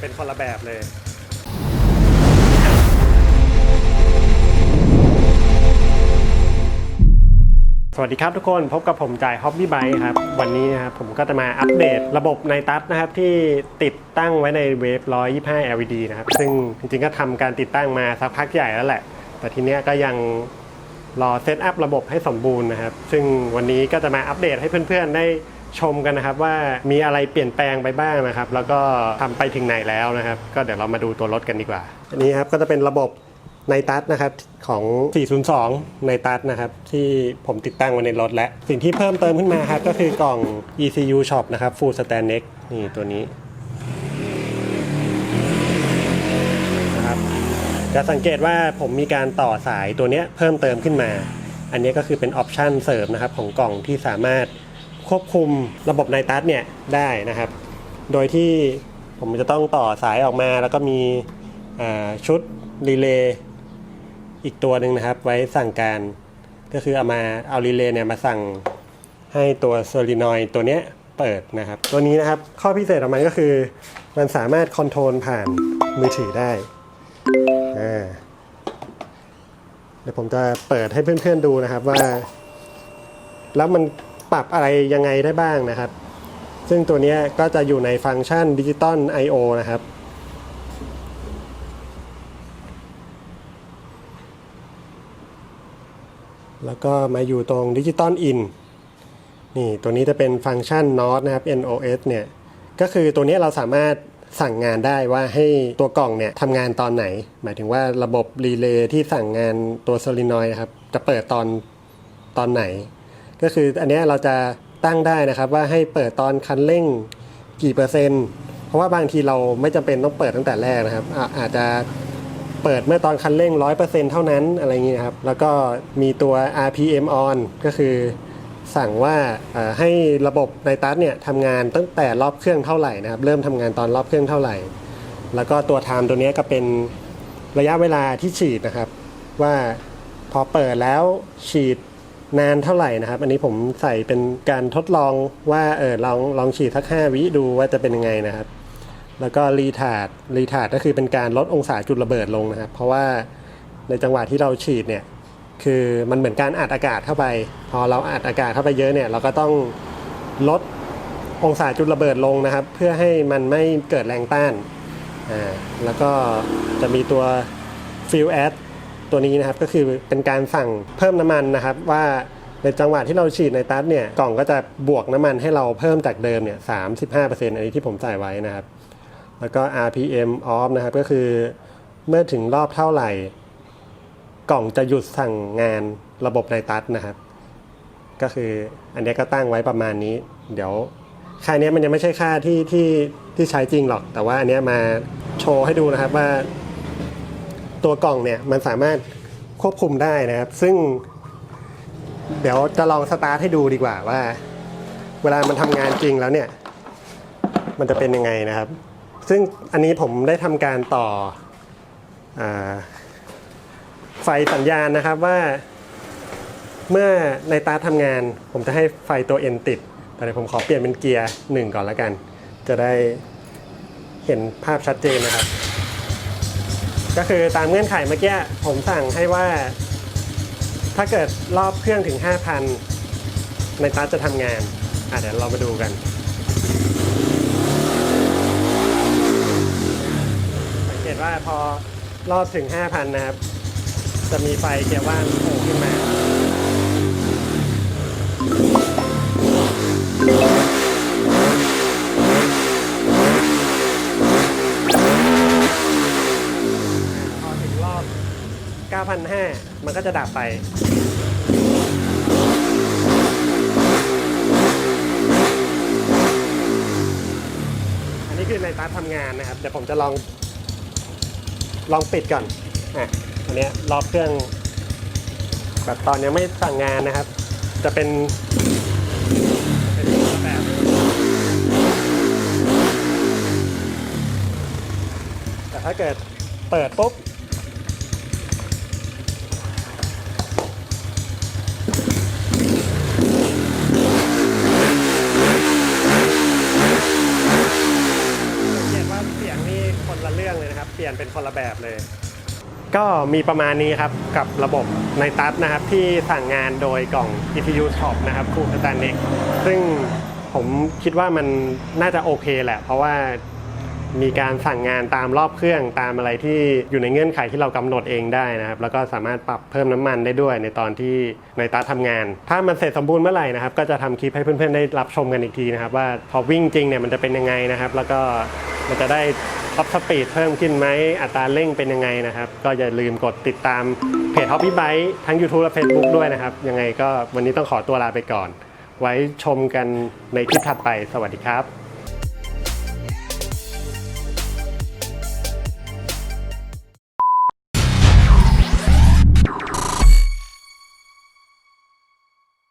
เป็นคนละแบบเลยสวัสดีครับทุกคนพบกับผมจ่าย Hobby Bike ครับ วันนี้นะครับผมก็จะมาอัปเดตระบบในตัดนะครับ ที่ติดตั้งไว้ในเวฟ125 LED นะครับ ซึ่งจริงๆก็ทำการติดตั้งมาสักพักใหญ่แล้วแหละ แต่ทีเนี้ยก็ยังรอเซตอัพระบบให้สมบูรณ์นะครับ ซึ่งวันนี้ก็จะมาอัปเดตให้เพื่อนๆได้ ชมกันนะครับว่ามีอะไรเปลี่ยนแปลงไปบ้างนะครับ แล้วก็ทำไปถึงไหนแล้วนะครับ ก็เดี๋ยวเรามาดูตัวรถกันดีกว่า อันนี้ครับก็จะเป็นระบบในตัดนะครับของ 402 ในตัดนะครับ ที่ผมติดตั้งไว้ในรถและสิ่งที่เพิ่มเติมขึ้นมาครับ ก็คือกล่อง ECU Shop นะครับ Full Stand Neck นี่ตัวนี้นะครับจะสังเกตว่าผมมีการต่อสายตัวเนี้ยเพิ่มเติมขึ้นมา อันนี้ก็คือเป็นออปชันเสริมนะครับ ของกล่องที่สามารถ ควบคุมระบบไนตัสเนี่ยได้นะครับ โดยที่ผมจะต้องต่อสายออกมาแล้วก็มีชุดรีเลย์อีกตัวหนึ่งนะครับ ไว้สั่งการก็คือเอามาเอารีเลย์เนี่ยมาสั่งให้ตัวโซลินอยตัวเนี้ยเปิดนะครับ ตัวนี้นะครับข้อพิเศษของมันก็คือ มันสามารถคอนโทรลผ่านมือถือได้เดี๋ยวผมจะเปิดให้เพื่อนๆดูนะครับว่า แล้วมัน ปรับอะไรยังไงได้บ้างนะครับ ซึ่งตัวนี้ก็จะอยู่ในฟังก์ชันดิจิตอล I/O นะครับแล้วก็มาอยู่ตรงดิจิตอลอินนี่ตัวนี้จะเป็นฟังก์ชัน NOT นะครับ NOS เนี่ยก็คือตัวนี้เราสามารถสั่งงานได้ว่าให้ตัวกล่องเนี่ยทำงานตอนไหน หมายถึงว่าระบบรีเลย์ที่สั่งงานตัวโซลินอยครับ จะเปิดตอนตอนไหน ก็คืออันนี้เราจะตั้งได้นะครับว่าให้เปิดตอนคันเร่งกี่เปอร์เซ็นต์ เพราะว่าบางทีเราไม่จำเป็นต้องเปิดตั้งแต่แรกนะครับอาอาจจะเปิดเมื่อตอนคันเร่ง100%เปอร์เซ็นเท่านั้นอะไรอย่างนี้นะครับแล้วก็มีตัว RPM on ก็คือสั่งว่าให้ระบบในตัสเนี่ยทำงานตั้งแต่รอบเครื่องเท่าไหร่นะครับเริ่มทำงานตอนรอบเครื่องเท่าไหร่ แล้วก็ตัวไทม์ตัวนี้ก็เป็นระยะเวลาที่ฉีดนะครับ ว่าพอเปิดแล้วฉีด นานเท่าไหร่นะครับ อันนี้ผมใส่เป็นการทดลองว่าเออลองลองฉีดสักห้าวิดูว่าจะเป็นยังไงนะครับ แล้วก็รีทาร์ดรีทาร์ดก็คือเป็นการลดองศาจุดระเบิดลงนะครับ เพราะว่าในจังหวะที่เราฉีดเนี่ย คือมันเหมือนการอัดอากาศเข้าไป พอเราอัดอากาศเข้าไปเยอะเนี่ย เราก็ต้องลดองศาจุดระเบิดลงนะครับ เพื่อให้มันไม่เกิดแรงต้านอ่าแล้วก็จะมีตัว fuel add ตัวนี้นะครับก็คือเป็นการสั่งเพิ่มน้ำมันนะครับว่าในจังหวะที่เราฉีดในตัสเนี่ยกล่องก็จะบวกน้ำมันให้เราเพิ่มจากเดิมเนี่ย35%อันนี้ที่ผมใส่ไว้นะครับ แล้วก็ RPM off นะครับก็คือเมื่อถึงรอบเท่าไหร่ กล่องจะหยุดสั่งงานระบบในตัสนะครับ ก็คืออันนี้ก็ตั้งไว้ประมาณนี้ เดี๋ยวค่าเนี้ยมันยังไม่ใช่ค่าที่ที่ที่ใช้จริงหรอก แต่ว่าอันเนี้ยมาโชว์ให้ดูนะครับว่า ตัวกล่องเนี่ยมันสามารถควบคุมได้นะครับ ซึ่ง เดี๋ยวจะลองสตาร์ทให้ดูดีกว่าว่า เวลามันทำงานจริงแล้วเนี่ย มันจะเป็นยังไงนะครับ ซึ่งอันนี้ผมได้ทำการต่ออไฟสัญญาณนะครับว่า เมื่อในตาทำงาน ผมจะให้ไฟตัว N ติด แต่เดี๋ยวผมขอเปลี่ยนเป็นเกียร์หนึ่งก่อนแล้วกัน จะได้เห็นภาพชัดเจนนะครับ ก็คือตามเงื่อนไขเมื่อกี้ผมสั่งให้ว่า ถ้าเกิดรอบเครื่องถึง 5,000 ในตาจะทำงาน อะเดี๋ยวเรามาดูกัน สังเกตว่าพอรอบถึง 5,000 นะครับ จะมีไฟเกียร์ว่างโผล่ขึ้นมา พอถึงรอบ 9,500 มันก็จะดับไป อันนี้คือในตาทำงานนะครับ เดี๋ยวผมจะลอง ลองปิดก่อน อะอันเนี้ยรอบเครื่อง แบบตอนยังไม่สั่งงานนะครับ จะเป็นแต่ถ้าเกิดเปิดปุ๊บ สังเกตว่าเสียงนี่ ลี่ยนเป็นคนละแบบเลย ก็มีประมาณนี้ครับกับระบบในตัสนะครับ ที่สั่งงานโดยกล่อง ECU Shop นะครับคูสแตนเน็กซึ่งผมคิดว่ามันน่าจะโอเคแหละ เพราะว่ามีการสั่งงานตามรอบเครื่องตามอะไรที่อยู่ในเงื่อนไขที่เรากำหนดเองได้นะครับ แล้วก็สามารถปรับเพิ่มน้ำมันได้ด้วยในตอนที่ในตัสทำงาน ถ้ามันเสร็จสมบูรณ์เมื่อไหร่นะครับ ก็จะทำคลิปให้เพื่อนๆได้รับชมกันอีกทีนะครับ ว่าพอวิ่งจริงเนี่ยมันจะเป็นยังไงนะครับ แล้วก็มันจะได้ ท็อปสปีดเพิ่มขึ้นไหมอัตราเร่งเป็นยังไงนะครับ ก็อย่าลืมกดติดตามเพจ Hobby Bike ทั้ง YouTube และ Facebook ด้วยนะครับ ยังไงก็วันนี้ต้องขอตัวลาไปก่อน ไว้ชมกันในคลิปถัดไปสวัสดีครับ